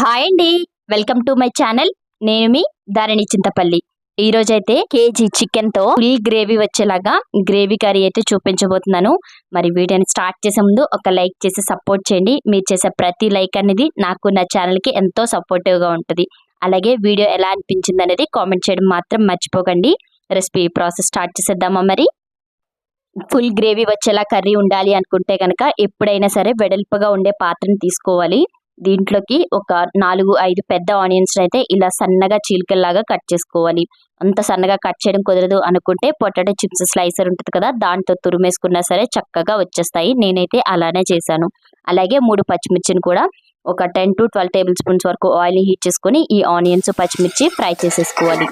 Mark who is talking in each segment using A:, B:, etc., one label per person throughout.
A: Hi అండి. Welcome to my channel. నేను మీ ధరణి చింతపల్లి. ఈ రోజైతే కేజీ చికెన్తో ఫుల్ గ్రేవీ వచ్చేలాగా గ్రేవీ కర్రీ అయితే చూపించబోతున్నాను. మరి వీడియోని స్టార్ట్ చేసే ముందు ఒక లైక్ చేసి సపోర్ట్ చేయండి. మీరు చేసే ప్రతి లైక్ అనేది నాకు నా ఛానల్కి ఎంతో సపోర్టివ్గా ఉంటుంది. అలాగే వీడియో ఎలా అనిపించింది అనేది కామెంట్ చేయడం మాత్రం మర్చిపోకండి. రెసిపీ ప్రాసెస్ స్టార్ట్ చేసేద్దామా మరి? ఫుల్ గ్రేవీ వచ్చేలా కర్రీ ఉండాలి అనుకుంటే కనుక ఎప్పుడైనా సరే వెడల్పుగా ఉండే పాత్రను తీసుకోవాలి. దీంట్లోకి ఒక నాలుగు ఐదు పెద్ద ఆనియన్స్ అయితే ఇలా సన్నగా చీలికల్లాగా కట్ చేసుకోవాలి. అంత సన్నగా కట్ చేయడం కుదరదు అనుకుంటే పొటాటో చిప్స్ స్లైసర్ ఉంటుంది కదా దాంతో తురిమేసుకున్నా సరే చక్కగా వచ్చేస్తాయి. నేనైతే అలానే చేశాను. అలాగే మూడు పచ్చిమిర్చిని కూడా ఒక ten to twelve tablespoons వరకు ఆయిల్ హీట్ చేసుకొని ఈ ఆనియన్స్ పచ్చిమిర్చి ఫ్రై చేసేసుకోవాలి.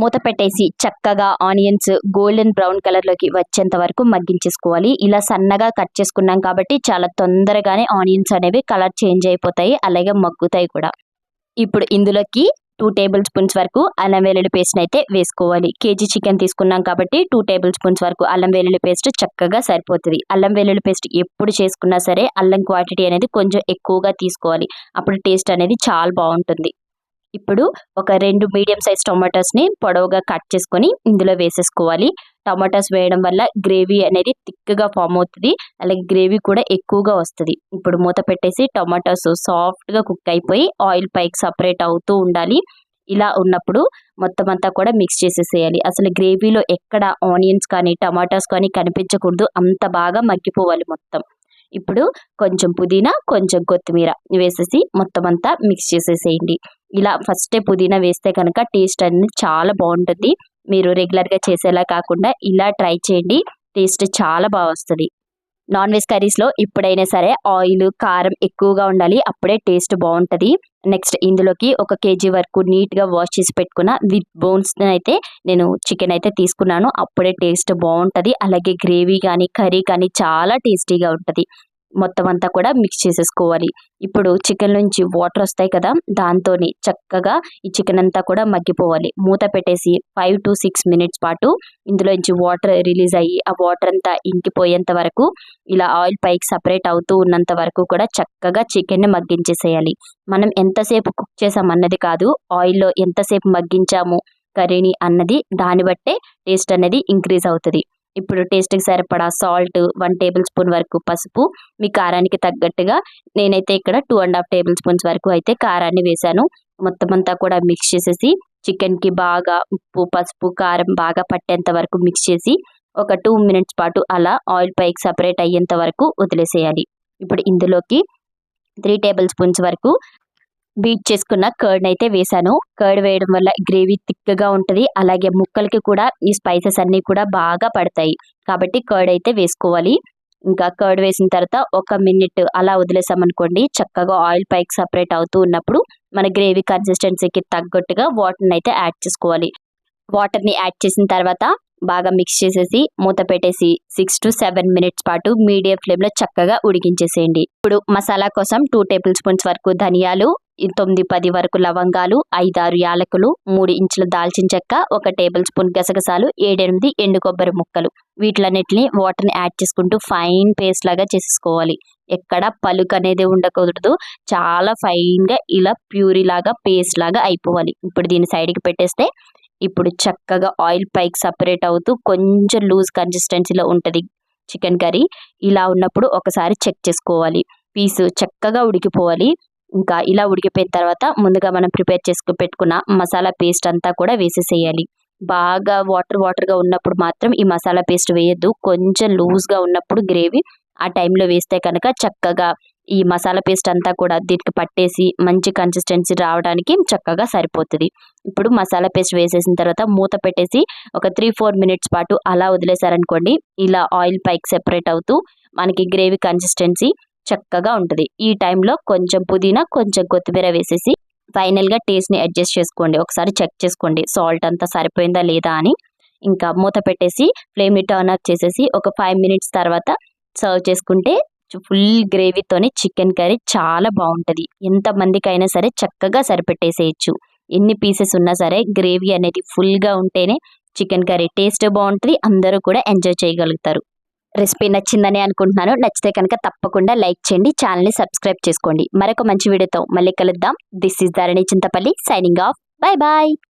A: మూత పెట్టేసి చక్కగా ఆనియన్స్ గోల్డెన్ బ్రౌన్ కలర్లోకి వచ్చేంత వరకు మగ్గించేసుకోవాలి. ఇలా సన్నగా కట్ చేసుకున్నాం కాబట్టి చాలా తొందరగానే ఆనియన్స్ అనేవి కలర్ చేంజ్ అయిపోతాయి అలాగే మగ్గుతాయి కూడా. ఇప్పుడు ఇందులోకి టూ టేబుల్ స్పూన్స్ వరకు అల్లం వెల్లుల్లి పేస్ట్ అయితే వేసుకోవాలి. కేజీ చికెన్ తీసుకున్నాం కాబట్టి టూ టేబుల్ స్పూన్స్ వరకు అల్లం వెల్లుల్లి పేస్ట్ చక్కగా సరిపోతుంది. అల్లం వెల్లుల్లి పేస్ట్ ఎప్పుడు చేసుకున్నా సరే అల్లం క్వాంటిటీ అనేది కొంచెం ఎక్కువగా తీసుకోవాలి. అప్పుడు టేస్ట్ అనేది చాలా బాగుంటుంది. ఇప్పుడు ఒక రెండు మీడియం సైజ్ టొమాటోస్ని పొడవుగా కట్ చేసుకొని ఇందులో వేసేసుకోవాలి. టమాటాస్ వేయడం వల్ల గ్రేవీ అనేది థిక్గా ఫామ్ అవుతుంది. అలాగే గ్రేవీ కూడా ఎక్కువగా వస్తుంది. ఇప్పుడు మూత పెట్టేసి టమాటాస్ సాఫ్ట్గా కుక్ అయిపోయి ఆయిల్ పైకి సపరేట్ అవుతూ ఉండాలి. ఇలా ఉన్నప్పుడు మొత్తం అంతా కూడా మిక్స్ చేసేసేయాలి. అసలు గ్రేవీలో ఎక్కడ ఆనియన్స్ కానీ టమాటాస్ కానీ కనిపించకూడదు. అంత బాగా మగ్గిపోవాలి మొత్తం. ఇప్పుడు కొంచెం పుదీనా కొంచెం కొత్తిమీర వేసేసి మొత్తం అంతా మిక్స్ చేసేసేయండి. ఇలా ఫస్టే పుదీనా వేస్తే కనుక టేస్ట్ అనేది చాలా బాగుంటుంది. మీరు రెగ్యులర్గా చేసేలా కాకుండా ఇలా ట్రై చేయండి. టేస్ట్ చాలా బాగా వస్తుంది. నాన్ వెజ్ కర్రీస్లో ఎప్పుడైనా సరే ఆయిల్ కారం ఎక్కువగా ఉండాలి. అప్పుడే టేస్ట్ బాగుంటుంది. నెక్స్ట్ ఇందులోకి ఒక కేజీ వరకు నీట్గా వాష్ చేసి పెట్టుకున్న విత్ బోన్స్ అయితే నేను చికెన్ అయితే తీసుకున్నాను. అప్పుడే టేస్ట్ బాగుంటుంది. అలాగే గ్రేవీ కానీ కర్రీ కానీ చాలా టేస్టీగా ఉంటుంది. మొత్తం అంతా కూడా మిక్స్ చేసేసుకోవాలి. ఇప్పుడు చికెన్ నుంచి వాటర్ వస్తాయి కదా దాంతో చక్కగా ఈ చికెన్ అంతా కూడా మగ్గిపోవాలి. మూత పెట్టేసి ఫైవ్ టు సిక్స్ మినిట్స్ పాటు ఇందులోంచి వాటర్ రిలీజ్ అయ్యి ఆ వాటర్ అంతా ఇంకిపోయేంత వరకు ఇలా ఆయిల్ పైకి సపరేట్ అవుతూ ఉన్నంత వరకు కూడా చక్కగా చికెన్ని మగ్గించేసేయాలి. మనం ఎంతసేపు కుక్ చేసాం అన్నది కాదు ఆయిల్లో ఎంతసేపు మగ్గించాము కర్రీని అన్నది దాన్ని బట్టే టేస్ట్ అనేది ఇంక్రీజ్ అవుతుంది. ఇప్పుడు టేస్ట్కి సరిపడా సాల్ట్ వన్ టేబుల్ స్పూన్ వరకు పసుపు మీ కారానికి తగ్గట్టుగా నేనైతే ఇక్కడ two and half tablespoons వరకు అయితే కారాన్ని వేశాను మొత్తం అంతా కూడా మిక్స్ చేసేసి చికెన్కి బాగా ఉప్పు పసుపు కారం బాగా పట్టేంత వరకు మిక్స్ చేసి ఒక టూ మినిట్స్ పాటు అలా ఆయిల్ పైకి సపరేట్ అయ్యేంత వరకు వదిలేసేయాలి. ఇప్పుడు ఇందులోకి త్రీ టేబుల్ స్పూన్స్ వరకు బీట్ చేసుకున్న కర్డ్ అయితే వేసాను కర్డ్ వేయడం వల్ల గ్రేవీ థిక్గా ఉంటుంది. అలాగే ముక్కలకి కూడా ఈ స్పైసెస్ అన్నీ కూడా బాగా పడతాయి. కాబట్టి కర్డ్ అయితే వేసుకోవాలి. ఇంకా కర్డ్ వేసిన తర్వాత ఒక మినిట్ అలా వదిలేసామనుకోండి చక్కగా ఆయిల్ పైకి సపరేట్ అవుతూ ఉన్నప్పుడు మన గ్రేవీ కన్సిస్టెన్సీకి తగ్గట్టుగా వాటర్ని అయితే యాడ్ చేసుకోవాలి. వాటర్ని యాడ్ చేసిన తర్వాత బాగా మిక్స్ చేసేసి మూత పెట్టేసి సిక్స్ టు సెవెన్ మినిట్స్ పాటు మీడియం ఫ్లేమ్లో చక్కగా ఉడికించేసేయండి. ఇప్పుడు మసాలా కోసం టూ టేబుల్ స్పూన్స్ వరకు ధనియాలు తొమ్మిది పది వరకు లవంగాలు ఐదారు యాలకులు మూడు ఇంచుల దాల్చిన చెక్క ఒక టేబుల్ స్పూన్ గసగసాలు ఏడెనిమిది ఎండు కొబ్బరి ముక్కలు. వీటిలన్నిటిని వాటర్ని యాడ్ చేసుకుంటూ ఫైన్ పేస్ట్ లాగా చేసేసుకోవాలి. ఎక్కడ పలుకు అనేది ఉండకూడదు. చాలా ఫైన్గా ఇలా ప్యూరీ లాగా పేస్ట్ లాగా అయిపోవాలి. ఇప్పుడు దీని సైడ్కి పెట్టేస్తే ఇప్పుడు చక్కగా ఆయిల్ పైకి సపరేట్ అవుతూ కొంచెం లూజ్ కన్సిస్టెన్సీలో ఉంటుంది చికెన్ కర్రీ. ఇలా ఉన్నప్పుడు ఒకసారి చెక్ చేసుకోవాలి. పీసు చక్కగా ఉడికిపోవాలి. ఇంకా ఇలా ఉడికిపోయిన తర్వాత ముందుగా మనం ప్రిపేర్ చేసుకు పెట్టుకున్న మసాలా పేస్ట్ అంతా కూడా వేసేసేయాలి. బాగా వాటర్ వాటర్గా ఉన్నప్పుడు మాత్రం ఈ మసాలా పేస్ట్ వేయద్దు. కొంచెం లూజ్గా ఉన్నప్పుడు గ్రేవీ ఆ టైంలో వేస్తే కనుక చక్కగా ఈ మసాలా పేస్ట్ అంతా కూడా దీనికి పట్టేసి మంచి కన్సిస్టెన్సీ రావడానికి చక్కగా సరిపోతుంది. ఇప్పుడు మసాలా పేస్ట్ వేసేసిన తర్వాత మూత పెట్టేసి ఒక త్రీ ఫోర్ మినిట్స్ పాటు అలా వదిలేసారనుకోండి ఇలా ఆయిల్ పైకి సెపరేట్ అవుతూ మనకి గ్రేవీ కన్సిస్టెన్సీ చక్కగా ఉంటుంది. ఈ టైంలో కొంచెం పుదీనా కొంచెం కొత్తిమీర వేసేసి ఫైనల్గా టేస్ట్ని అడ్జస్ట్ చేసుకోండి. ఒకసారి చెక్ చేసుకోండి. సాల్ట్ అంతా సరిపోయిందా లేదా అని. ఇంకా మూత పెట్టేసి ఫ్లేమ్ని టర్న్ ఆఫ్ చేసేసి ఒక ఫైవ్ మినిట్స్ తర్వాత సర్వ్ చేసుకుంటే ఫుల్ గ్రేవీతోని చికెన్ కర్రీ చాలా బాగుంటుంది. ఎంతమందికైనా సరే చక్కగా సరిపెట్టేసేయచ్చు. ఎన్ని పీసెస్ ఉన్నా సరే గ్రేవీ అనేది ఫుల్గా ఉంటేనే చికెన్ కర్రీ టేస్ట్ బాగుంటుంది. అందరూ కూడా ఎంజాయ్ చేయగలుగుతారు. రెసిపీ నచ్చిందని అనుకుంటున్నాను. నచ్చితే కనుక తప్పకుండా లైక్ చేయండి ఛానల్ని సబ్స్క్రైబ్ చేసుకోండి. మరొక మంచి వీడియోతో మళ్ళీ కలుద్దాం. This is Dharani Chintapalli signing off. Bye bye.